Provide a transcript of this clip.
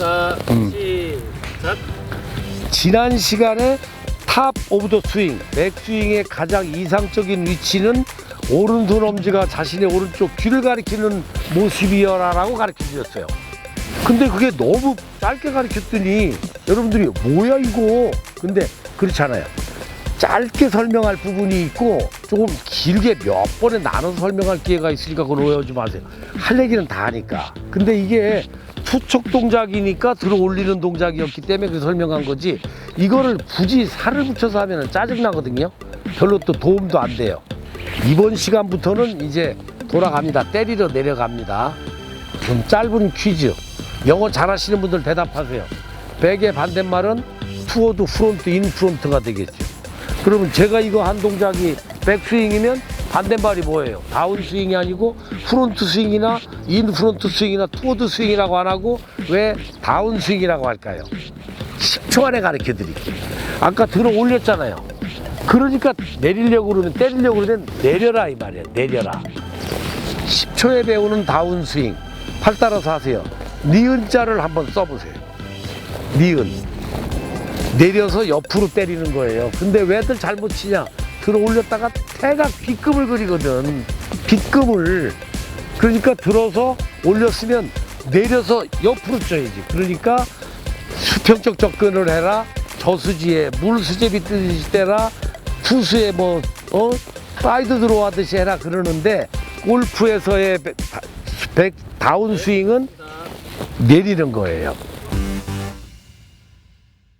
자, 음. 시작. 지난 시간에 탑 오브 더 스윙, 백스윙의 가장 이상적인 위치는 오른손 엄지가 자신의 오른쪽 귀를 가리키는 모습이여라라고 가르쳐 주셨어요. 근데 그게 너무 짧게 가르쳤더니 여러분들이 뭐야 이거? 근데 그렇잖아요. 짧게 설명할 부분이 있고 조금 길게 몇 번에 나눠서 설명할 기회가 있으니까 그걸 오해하지 마세요. 할 얘기는 다 하니까. 근데 이게 투척 동작이니까 들어 올리는 동작이었기 때문에 그 설명한 거지 이거를 굳이 살을 붙여서 하면 짜증나거든요. 별로 또 도움도 안 돼요. 이번 시간부터는 이제 돌아갑니다. 때리러 내려갑니다. 좀 짧은 퀴즈. 영어 잘하시는 분들 대답하세요. 백의 반대말은 투어드 프론트 인 프론트가 되겠죠. 그러면 제가 이거 한 동작이 백스윙이면 반대말이 뭐예요? 다운 스윙이 아니고 프론트 스윙이나 인 프론트 스윙이나 투어드 스윙이라고 안 하고 왜 다운 스윙이라고 할까요? 10초 안에 가르쳐 드릴게요. 아까 들어 올렸잖아요. 그러니까 내리려고 그러면 때리려고 그러면 내려라 이 말이에요. 내려라. 10초에 배우는 다운 스윙. 팔 따라서 하세요. 니은 자를 한번 써보세요. 니은. 내려서 옆으로 때리는 거예요. 근데 왜들 잘못 치냐? 들어 올렸다가 태가 빗금을 그리거든. 빗금을. 그러니까 들어서 올렸으면 내려서 옆으로 쳐야지. 그러니까 수평적 접근을 해라. 저수지에 물 수제비 뜨듯이 때라. 투수에 뭐, 어? 사이드 들어와듯이 해라. 그러는데 골프에서의 백- 백- 다운 스윙은 내리는 거예요.